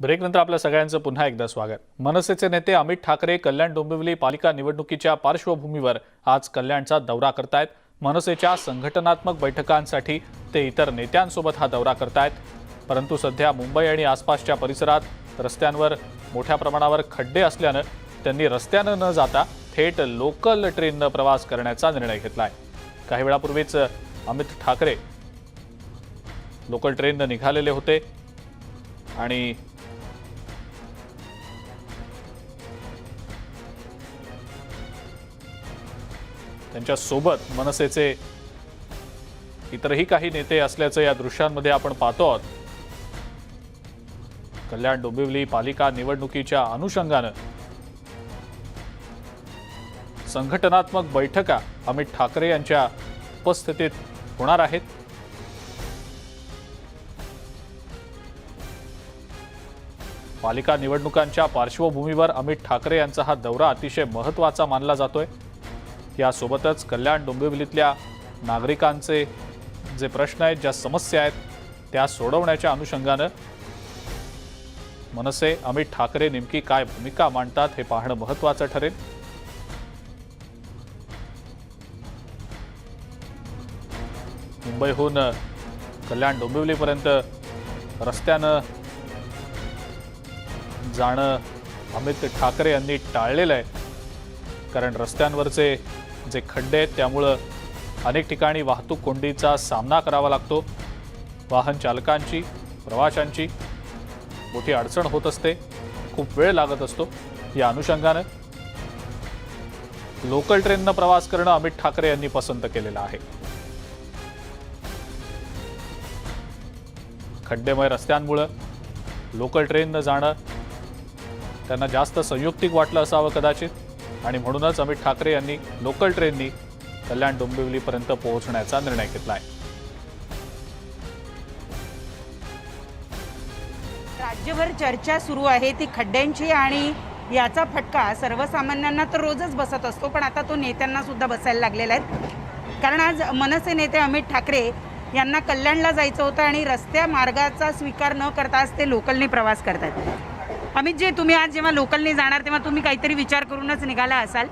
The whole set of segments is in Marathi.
ब्रेकनंतर आपल्या सगळ्यांचं पुन्हा एकदा स्वागत. मनसेचे नेते अमित ठाकरे कल्याण डोंबिवली पालिका निवडणुकीच्या पार्श्वभूमीवर आज कल्याणचा दौरा करतायत. मनसेच्या संघटनात्मक बैठकांसाठी ते इतर नेत्यांसोबत हा दौरा करतायत. परंतु सध्या मुंबई आणि आसपासच्या परिसरात रस्त्यांवर मोठ्या प्रमाणावर खड्डे असल्यानं त्यांनी रस्त्यानं न जाता थेट लोकल ट्रेननं प्रवास करण्याचा निर्णय घेतला आहे काही वेळापूर्वीच अमित ठाकरे लोकल ट्रेननं निघालेले होते आणि त्यांच्यासोबत मनसेचे इतरही काही नेते असल्याचं या दृश्यांमध्ये आपण पाहतो आहोत. कल्याण डोंबिवली पालिका निवडणुकीच्या अनुषंगानं संघटनात्मक बैठका अमित ठाकरे यांच्या उपस्थितीत होणार आहेत. पालिका निवडणुकांच्या पार्श्वभूमीवर अमित ठाकरे यांचा हा दौरा अतिशय महत्त्वाचा मानला जातोय. यासोबतच कल्याण डोंबिवलीतल्या नागरिकांचे जे प्रश्न आहेत ज्या समस्या आहेत त्या सोडवण्याच्या अनुषंगानं मनसे अमित ठाकरे नेमकी काय भूमिका मांडतात हे पाहणं महत्त्वाचं ठरेल. मुंबईहून कल्याण डोंबिवलीपर्यंत रस्त्यानं जाणं अमित ठाकरे यांनी टाळलेलं आहे. कारण रस्त्यांवरचे जे खड्डे आहेत त्यामुळं अनेक ठिकाणी वाहतूक कोंडीचा सामना करावा लागतो. वाहन चालकांची प्रवाशांची मोठी अडचण होत असते. खूप वेळ लागत असतो. या अनुषंगानं लोकल ट्रेननं प्रवास करणं अमित ठाकरे यांनी पसंत केलेलं आहे. खड्डेमय रस्त्यांमुळं लोकल ट्रेननं जाणं त्यांना जास्त संयुक्तिक वाटलं असावं कदाचित. आणि म्हणूनच अमित ठाकरे यांनी लोकल ट्रेननी कल्याण डोंबिवलीपर्यंत पोहोचण्याचा निर्णय घेतला आहे राज्यभर चर्चा सुरू आहे ती खड्ड्यांची आणि याचा फटका सर्वसामान्यांना तर रोजच बसत असतो पण आता तो नेत्यांना सुद्धा बसायला लागलेला आहे. कारण आज मनसे नेते अमित ठाकरे यांना कल्याणला जायचं होतं आणि रस्त्या मार्गाचा स्वीकार न करता आज ते लोकलने प्रवास करतात अमित जे तुम्ही आज जेव्हा लोकलने जाणार तेव्हा तुम्ही काहीतरी विचार करूनच निघाला असाल.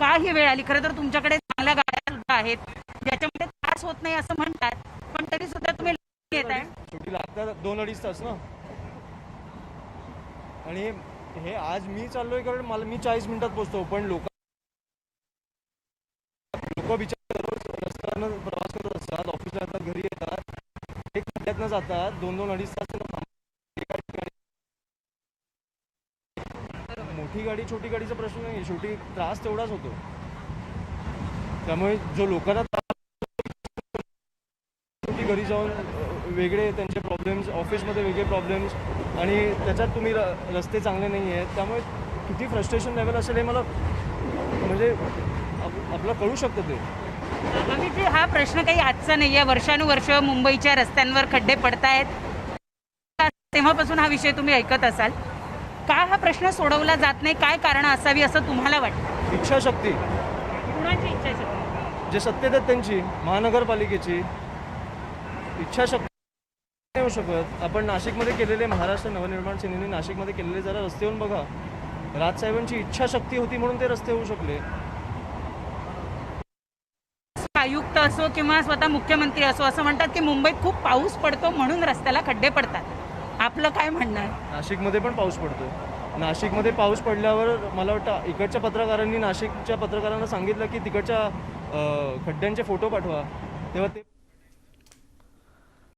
का ही वेळ आली खरं तर तुमच्याकडे चांगल्या गाड्या सुद्धा आहेत ज्याच्यामध्ये त्रास होत नाही असं म्हणतात पण तरी सुद्धा तुम्ही येत आहे. लागतात दोन अडीच तास ना? आणि हे आज मी चाललोय कारण मला मी चाळीस मिनिटात पोहोचतो पण लोक लोक बिचार रस्त्यानं प्रवास करत असतात ऑफिसला येतात घरी येतात एक जातात दोन दोन अडीच तास त्यांना थांबावं लागतं. मोठी गाडी छोटी गाडीचा प्रश्न नाही शेवटी त्रास तेवढाच होतो. त्यामुळे जो लोकांना घरी जाऊन वेगळे त्यांचे प्रॉब्लेम्स ऑफिसमध्ये वेगळे प्रॉब्लेम्स आणि त्याच्यात तुम्ही र रस्ते चांगले नाही आहेत त्यामुळे किती फ्रस्ट्रेशन लेवल असेल हे मला म्हणजे आपलं कळू शकतं ते. आम्ही हा प्रश्न काही आजचा नाही आहे वर्षानुवर्ष मुंबईच्या रस्त्यांवर खड्डे पडतायत. तेव्हापासून हा विषय तुम्ही ऐकत असाल. का हा प्रश्न सोडवला जात नाही? काय कारण असावी असं तुम्हाला वाटतं? इच्छाशक्ती. कुणाची इच्छा जे सत्तेत आहेत त्यांची महानगरपालिकेची इच्छाशक्ती नाही होऊ शकत. आपण नाशिकमध्ये केलेले महाराष्ट्र नवनिर्माण सेनेने नाशिकमध्ये केलेले जरा रस्ते येऊन बघा. राजसाहेबांची इच्छाशक्ती होती म्हणून ते रस्ते होऊ शकले. आयुक्त असो किंवा स्वतः मुख्यमंत्री असो असं म्हणतात की मुंबईत खूप पाऊस पडतो म्हणून रस्त्याला खड्डे पडतात. आपलं काय म्हणणं आहे नाशिकमध्ये पण पाऊस पडतो नाशिकमध्ये पाऊस पडल्यावर मला वाटतं इकडच्या पत्रकारांनी नाशिकच्या पत्रकारांना सांगितलं की तिकडच्या अ, खड्ड्यांचे फोटो पाठवा. तेव्हा ते